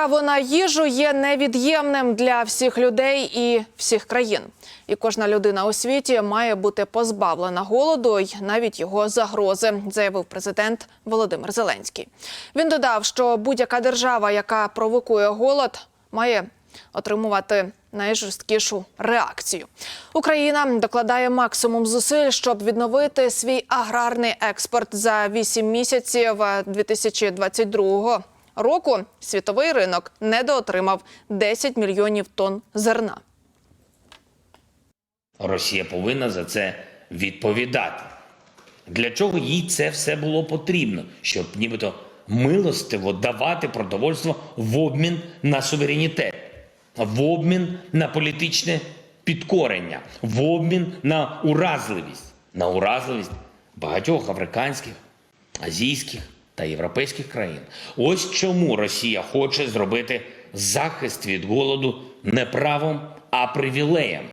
Право на їжу є невід'ємним для всіх людей і всіх країн. І кожна людина у світі має бути позбавлена голоду й навіть його загрози, заявив президент Володимир Зеленський. Він додав, що будь-яка держава, яка провокує голод, має отримувати найжорсткішу реакцію. Україна докладає максимум зусиль, щоб відновити свій аграрний експорт за 8 місяців 2022 року. Світовий ринок недоотримав 10 мільйонів тонн зерна. Росія повинна за це відповідати. Для чого їй це все було потрібно? Щоб нібито милостиво давати продовольство в обмін на суверенітет, в обмін на політичне підкорення, в обмін на уразливість, на уразливість багатьох африканських, азійських та європейських країн. Ось чому Росія хоче зробити захист від голоду не правом, а привілеєм.